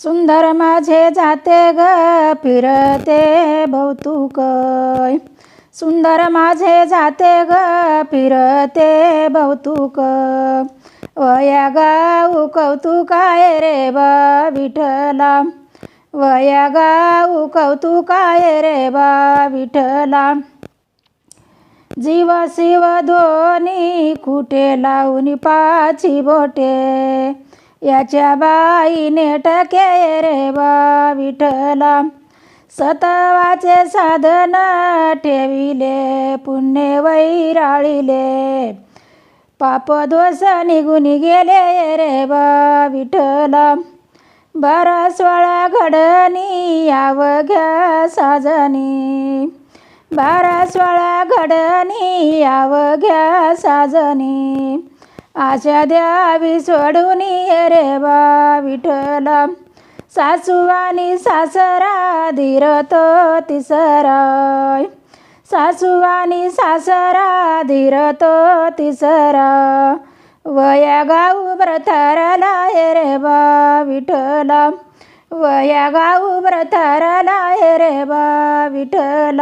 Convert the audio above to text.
सुंदर माझे जाते ग फिरते भौतुक सुंदर माझे जाते ग फिरते भौतुक वया गाऊ कौतुकाय रे बा विठला वया गाऊ कौतुकाय रे बा विठला जीव शिव दोन्ही कुठे लावून पाची बोटे? याच्या बाईने टके रे बा विठला सतवाचे साधन ठेविले पुण्य वैराळीले. पाप दोष निघून गेले रे बा विठला बारा घडणी घडणी यावघ्या साजनी. बारा घडनी घडणी यावघ्या साजनी. आशा द्यावी सोडून रे बा विठल सासू आणि सासरा धीरतो तिसराय. सासू आणि सासरा धीरत तिसरा. वया गाऊ व्रताराला रे बा विठल वया गाऊ व्रताराला रे बा विठल